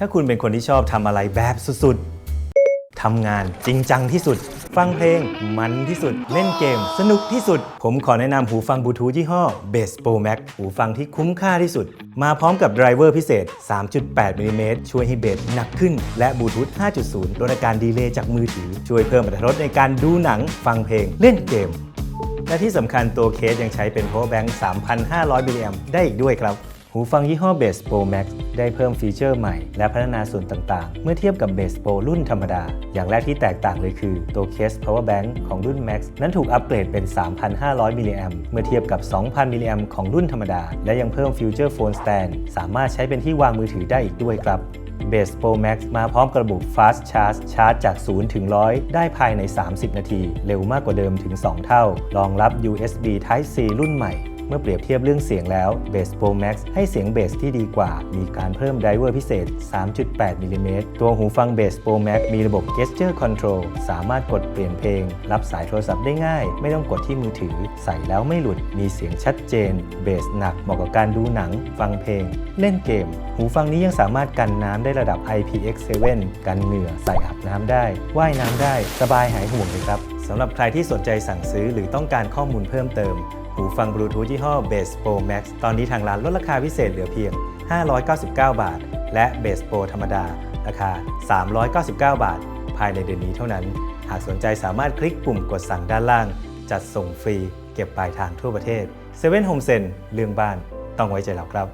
ถ้าคุณเป็นคนที่ชอบทำอะไรแบบสุดๆทำงานจริงจังที่สุด ฟังเพลงมันที่สุด เล่นเกม สนุกที่สุด ผมขอแนะนำหูฟังบลูทูธยี่ห้อ Bass Pro Max หูฟังที่คุ้มค่าที่สุด มาพร้อมกับไดรเวอร์พิเศษ 3.8มิลลิเมตรช่วยให้เบสหนักขึ้น และบลูทูธ 5.0 ลดอาการดีเลย์จากมือถือ ช่วยเพิ่มอรรถรสในการดูหนัง ฟังเพลง เล่นเกม และที่สำคัญตัวเคสยังใช้เป็น power bank 3,500มิลลิแอมได้อีกด้วยครับ หูฟังยี่ห้อ Bass Pro Max ได้เพิ่มฟีเจอร์ใหม่ และพัฒนาส่วนต่างๆ เมื่อเทียบกับ Bass Pro รุ่นธรรมดา อย่างแรกที่แตกต่างเลยคือ ตัวเคส power bank ของรุ่น Max นั้นถูกอัปเกรดเป็น 3,500 มิลลิแอมเมื่อเทียบกับ 2,000 มิลลิแอมของรุ่นธรรมดา และยังเพิ่มฟิวเจอร์โฟนสแตนสามารถใช้เป็นที่วางมือถือได้อีกด้วยครับ Base Pro Max มาพร้อมกระบบ Fast Charge ชาร์จจาก 0 ถึง 100 ได้ภายใน 30 นาที เร็วมากกว่าเดิมถึง 2 เท่า รองรับ USB Type C รุ่นใหม่ เมื่อเปรียบเทียบเรื่องเสียงแล้ว Base Pro Max ให้เสียงเบสที่ดีกว่า มีการเพิ่มไดรเวอร์พิเศษ 3.8มิลลิเมตรตัวหูฟัง Base Pro Max มีระบบ Gesture Control สามารถกดเปลี่ยนเพลง รับสายโทรศัพท์ได้ง่าย ไม่ต้องกดที่มือถือ ใส่แล้วไม่หลุด มีเสียงชัดเจน เบสหนักเหมาะกับการดูหนัง ฟังเพลง เล่นเกม หูฟังนี้ยังสามารถกันน้ำได้ระดับ IPX7 กันเหงื่อใส่อาบน้ำได้ ว่ายน้ำได้ สบายหายห่วงเลยครับสำหรับใครที่สนใจสั่งซื้อหรือต้องการข้อมูลเพิ่มเติม หูฟังบลูทูธยี่ห้อ Base Pro Max ตอนนี้ทางร้านลดราคาพิเศษเหลือเพียง 599 บาท และ Base Pro ธรรมดา ราคา 399 บาท ภายในเดือนนี้เท่านั้น หากสนใจสามารถคลิกปุ่มกดสั่งด้านล่าง จัดส่งฟรี เก็บปลายทางทั่วประเทศ7 Home Sen เรื่องบ้านต้องไว้ใจเราครับ